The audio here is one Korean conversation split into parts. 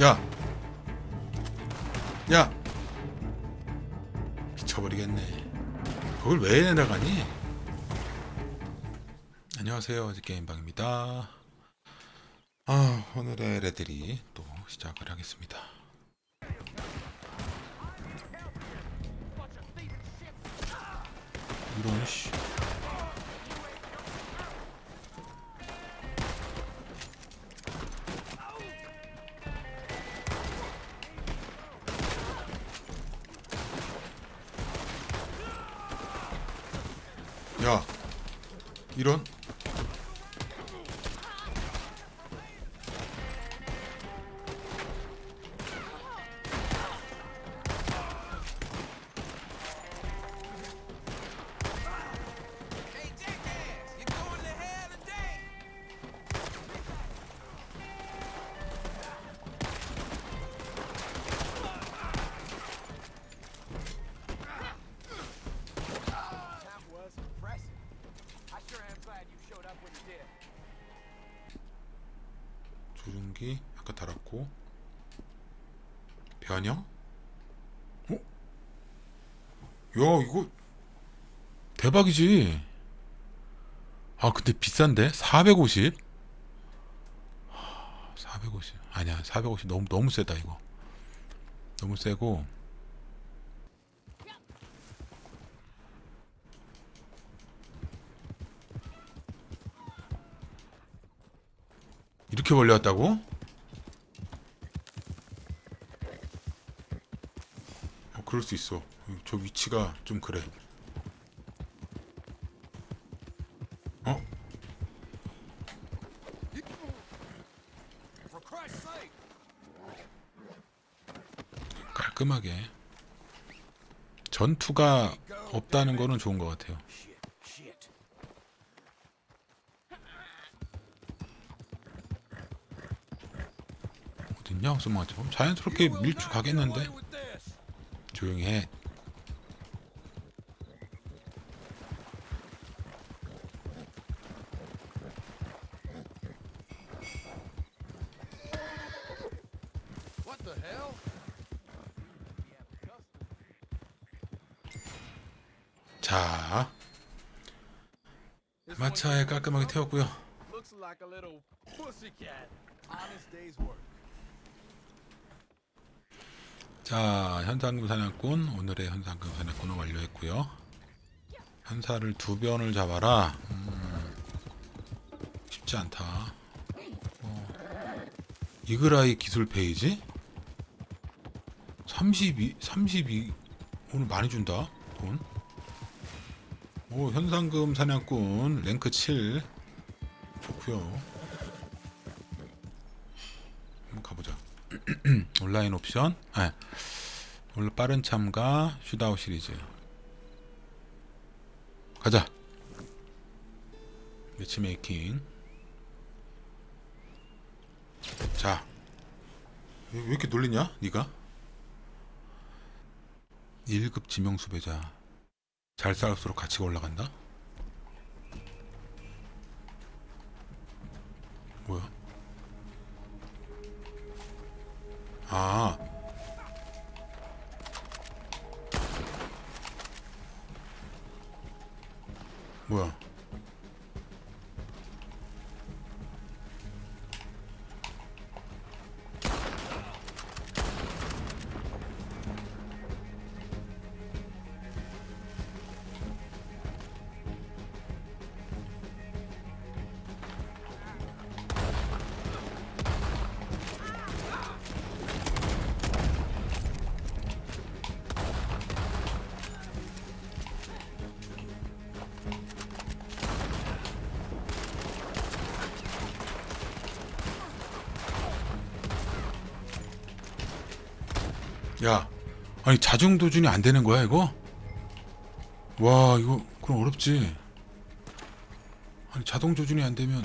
야! 야! 미쳐버리겠네. 그걸 왜 내려가니? 안녕하세요. 어제 게임방입니다. 아, 오늘의 레들이 또 시작을 하겠습니다. 이런 씨. 야, 이런. 달았고 변형? 어? 야 이거 대박이지 아 근데 비싼데? 450? 450 아니야 450 너무 너무 세다 이거 너무 세고 이렇게 벌려왔다고? 그럴 수 있어. 저 위치가 좀 그래. 어? 깔끔하게. 전투가 없다는 거는 좋은 것 같아요. 어딨냐, 호스마저? 자연스럽게 You will 밀주 가겠는데? 조용히 해. 자, 마차에 깔끔하게 태웠고요. 자, 현상금 사냥꾼 오늘의 현상금 사냥꾼을 완료했고요. 현사를 두 변을 잡아라. 음, 쉽지 않다. 어, 이그라이 기술 페이지 32 32 오늘 많이 준다 돈. 오 현상금 사냥꾼 랭크 7 좋고요. 한번 가보자. 온라인 옵션, 아, 오늘 빠른 참가 슈다웃 시리즈. 가자. 매치메이킹. 자, 왜, 왜 이렇게 놀리냐, 네가? 1급 지명 수배자. 잘 싸울수록 가치가 올라간다. 아. 야, 아니 자중 도준이 안 되는 거야 이거? 와 이거 그럼 어렵지. 아니 자동 조준이 안 되면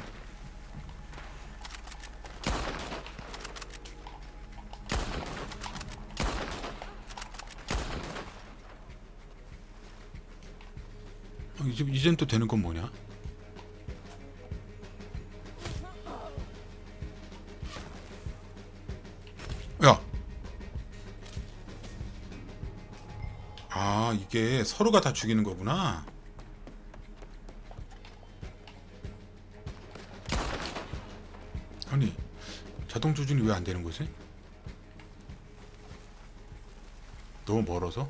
아, 이제 이젠 또 되는 건 뭐냐? 이게 서로가 다 죽이는 거구나. 아니 자동 조준이 왜 안 되는 거지? 너무 멀어서?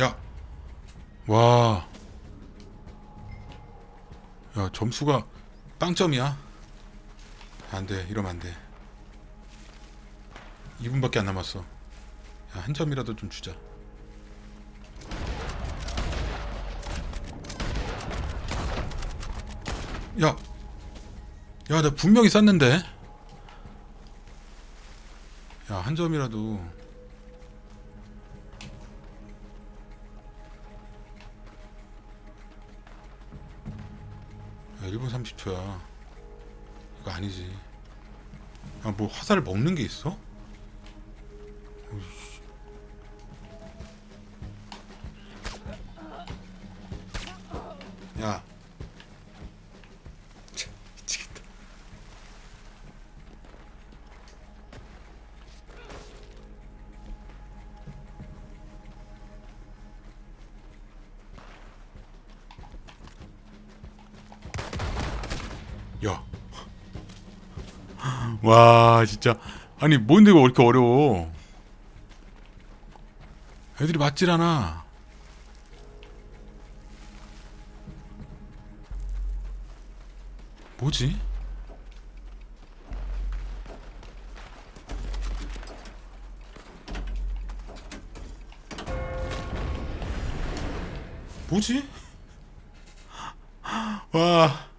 야, 와, 야 점수가 빵점이야. 안 돼, 이러면 안 돼. 2분밖에 안 남았어. 야, 한 점이라도 좀 주자. 야, 야, 나 분명히 쐈는데. 야, 한 점이라도. 야, 1분 30초야. 이거 아니지. 아, 뭐 화살을 먹는 게 있어? 야. 와 진짜 아니 뭔데 이거 왜 이렇게 어려워 애들이 맞질 않아 뭐지? 뭐지? 와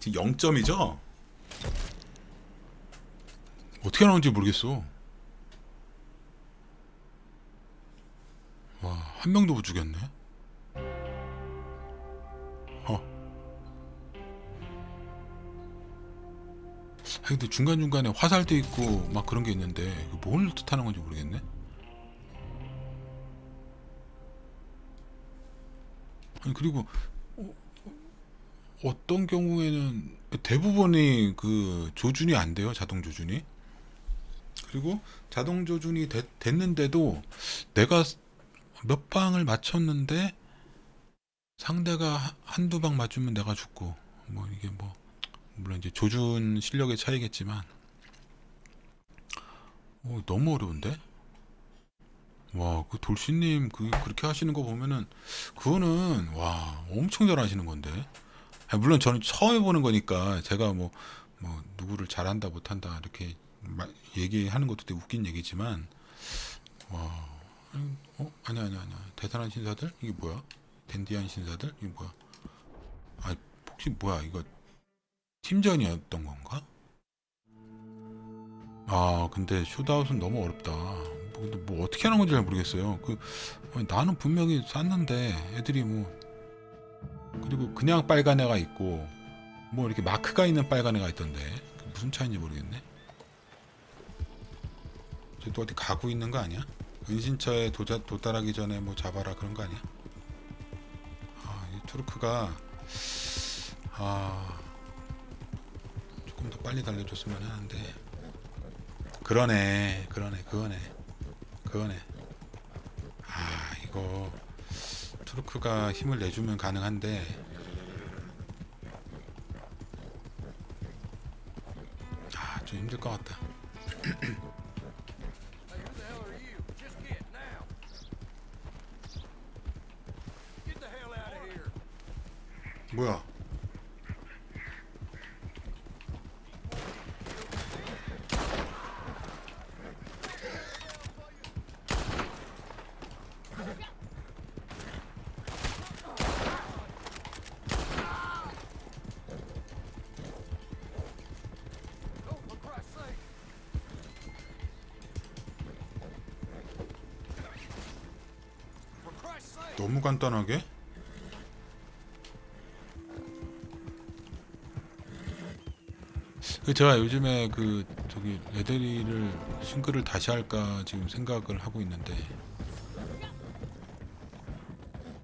지금 0점이죠? 어떻게 나오는지 모르겠어. 와, 한 명도 못 죽였네. 어. 아, 근데 중간중간에 화살도 있고 막 그런 게 있는데 뭘 뜻하는 건지 모르겠네. 아니 그리고 어떤 경우에는 대부분이 그 조준이 안 돼요 자동 조준이. 그리고 자동 조준이 됐, 됐는데도 내가 몇 방을 맞췄는데 상대가 하- 한두 방 맞추면 내가 죽고 뭐 이게 뭐 물론 이제 조준 실력의 차이겠지만. 오, 너무 어려운데? 와 그 돌씨님 그 그렇게 하시는 거 보면은 그거는 와 엄청 잘하시는 건데. 아, 물론 저는 처음 해보는 거니까 제가 뭐, 뭐 누구를 잘한다 못한다 이렇게 마- 얘기하는 것도 되게 웃긴 얘기지만 와 어 아니야 아니야 아니야. 대단한 신사들? 이게 뭐야? 댄디한 신사들? 이게 뭐야? 아 혹시 뭐야? 이거 팀전이었던 건가? 아 근데 슈다웃은 너무 어렵다. 뭐, 뭐 어떻게 하는 건지 잘 모르겠어요. 그 나는 분명히 쐈는데 애들이 뭐 그리고 그냥 빨간 애가 있고 뭐 이렇게 마크가 있는 빨간 애가 있던데 그 무슨 차이인지 모르겠네. 쟤또 어디 가고 있는 거 아니야? 은신처에 도자, 도달하기 전에 뭐 잡아라 그런 거 아니야? 아, 이 투르크가 아 조금 더 빨리 달려줬으면 하는데 그러네, 그러네, 그거네, 그거네. 아 이거 투르크가 힘을 내주면 가능한데 아 좀 힘들 것 같다. Who 너무 간단하게? 그 제가 요즘에 그 저기 레데리를 싱글을 다시 할까 지금 생각을 하고 있는데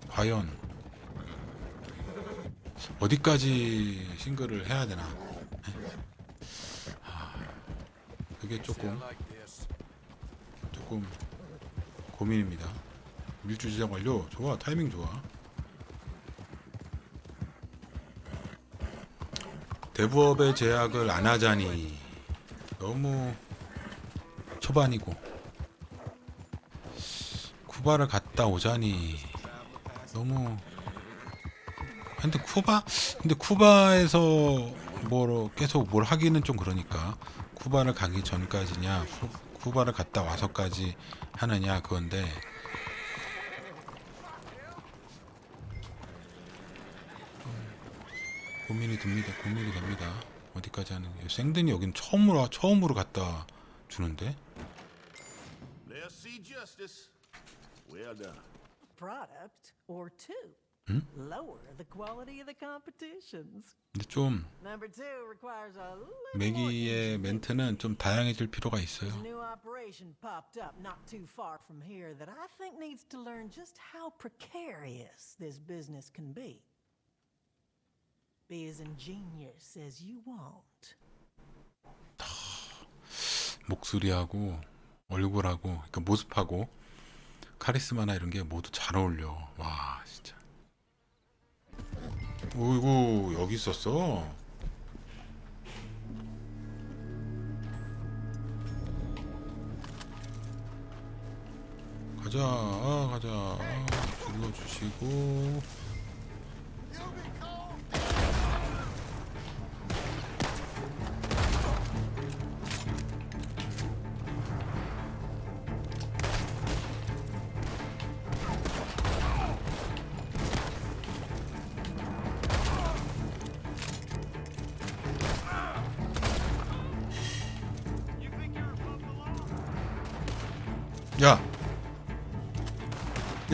과연 어디까지 싱글을 해야 되나? 예? 아, 그게 조금 조금 고민입니다. 밀주 지정 완료. 좋아, 타이밍 좋아. 대부업의 제약을 안 하자니 너무 초반이고 쿠바를 갔다 오자니 너무 근데 쿠바 근데 쿠바에서 뭐 계속 뭘 하기는 좀 그러니까 쿠바를 가기 전까지냐 쿠, 쿠바를 갔다 와서까지 하느냐 그건데 고민이 듭니다. 고민이 됩니다. 어디까지 하는 게 생든이 여긴 처음으로 처음으로 갖다 주는데 They'll see justice. Well done. product or two. Lower the quality of the competitions. 근데 좀 매기의. 멘트는 좀 다양해질 필요가 있어요. New operation popped up not too far from here that I think needs to learn just how precarious this business can be. Be as ingenious as you want. 목소리하고 얼굴하고 그러니까 모습하고 카리스마나 이런 게 모두 잘 어울려. 와 진짜. 오이고 여기 있었어. 가자, 아, 가자. 죽여주시고.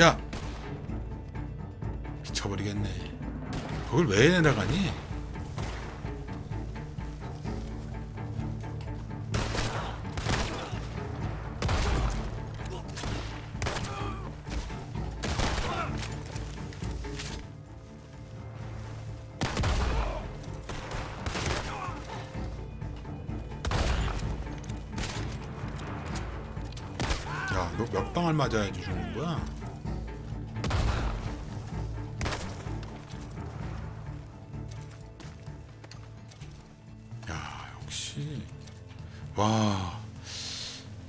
야, 미쳐버리겠네. 그걸 왜 내려가니? 야, 너 몇 방을 맞아야지 죽는 거야? 와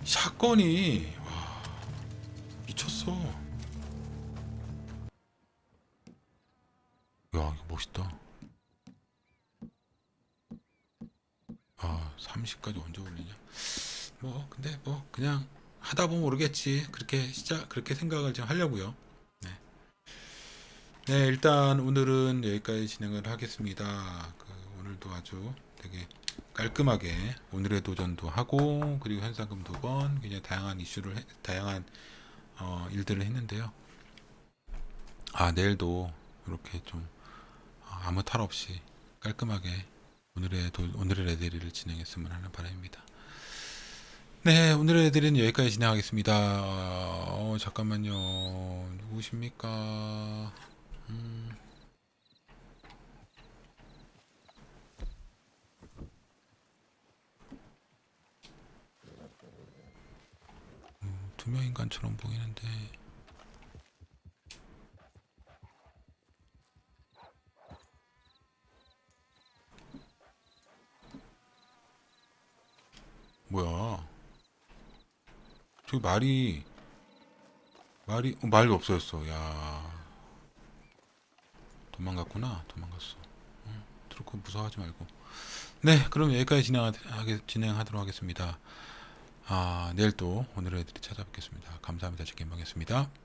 샷건이 와 미쳤어. 야, 이거 멋있다. 아, 30까지 언제 올리냐? 뭐 근데 뭐 그냥 하다 보면 모르겠지 그렇게 시작 그렇게 생각을 좀 하려고요 네. 네 일단 오늘은 여기까지 진행을 하겠습니다 그 오늘도 아주 되게 깔끔하게 오늘의 도전도 하고 그리고 현상금 두번 그냥 다양한 이슈를 해- 다양한 어, 일들을 했는데요 아 내일도 이렇게 좀 어, 아무 탈 없이 깔끔하게 오늘의 도, 오늘의 레데리를 진행했으면 하는 바람입니다. 네, 오늘의 애들은 여기까지 진행하겠습니다. 어, 잠깐만요. 누구십니까? 음. 투명 인간처럼 보이는데. 뭐야? 저기 말이 말이 어, 말이 없어졌어. 야 도망갔구나. 도망갔어. 응, 트루크 무서워하지 말고. 네, 그럼 여기까지 진행하게 진행하도록 하겠습니다. 아 내일 또 오늘의 애들이 찾아뵙겠습니다. 감사합니다. 지금방겠습니다